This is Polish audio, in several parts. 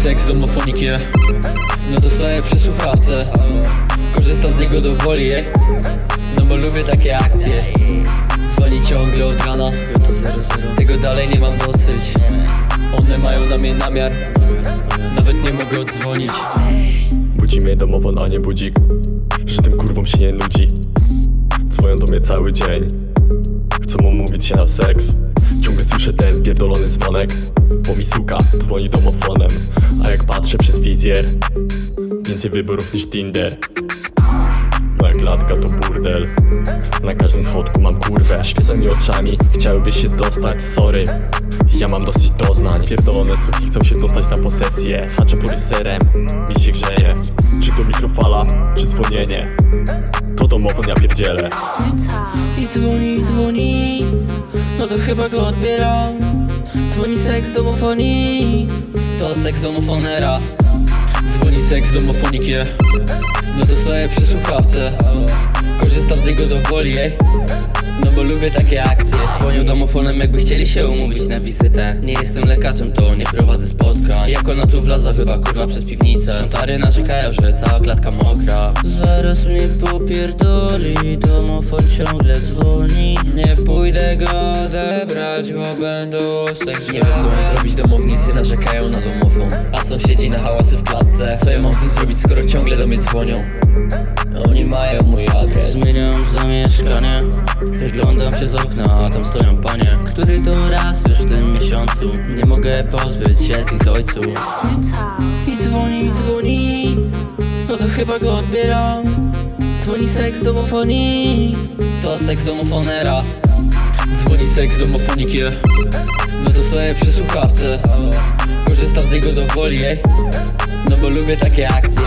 seks domofonik. No to stoję przy słuchawce Korzystam z niego do woli. Eh? No bo lubię takie akcje Dzwoni ciągle od rana Tego dalej nie mam dosyć one mają na mnie namiar. Nawet nie mogę odzwonić. Budzi mnie domowon, a nie budzik Że tym kurwom się nie nudzi. Dzwonią do mnie cały dzień. Chcą umówić się na seks. Ciągle słyszę ten pierdolony dzwonek Bo mi suka dzwoni domofonem. A jak patrzę przez wizjer Więcej wyborów niż Tinder. Moja klatka to burdel Na każdym schodku mam kurwę Świecą mi oczami, chciałyby się dostać, sorry. Ja mam dosyć doznań. Pierdolone suki chcą się dostać na posesję. Haczapury z serem, mi się grzeje. Czy to mikrofala, czy dzwonienie? To domową ja pierdzielę. I dzwoni, dzwoni. No to chyba go odbieram. Dzwoni seks domofonik To seks domofonera. Dzwoni seks domofonikie. No to stoję przy słuchawce Korzystam z niego do woli, ej. No bo lubię takie akcje. Dzwonią domofonem jakby chcieli się umówić na wizytę. Nie jestem lekarzem, to nie prowadzę spotkań. Jak ona tu wlazła chyba kurwa przez piwnicę. Tary narzekają, że cała klatka mokra. Zaraz mnie popierdoli Domofon ciągle dzwoni. Nie pójdę go odebrać, bo będą seks Nie wiem co mam zrobić, domownicy narzekają na domofon. A sąsiedzi na hałasy w klatce? Co ja mam z tym zrobić, skoro ciągle do mnie dzwonią Wyglądam przez okno, a tam stoją panie Który to raz już w tym miesiącu. Nie mogę pozbyć się tych ojców. I dzwoni, dzwoni. No to chyba go odbieram. Dzwoni seks domofonik To seks domofonera. Dzwoni seks domofonikie No to stoję przy słuchawce Korzystam z niego do woli, ej. No bo lubię takie akcje.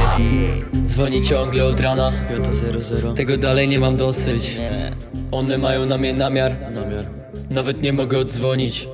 Dzwoni ciągle od rana. 5.00 Tego dalej nie mam dosyć. One mają na mnie namiar. Namiar. Nawet nie mogę odzwonić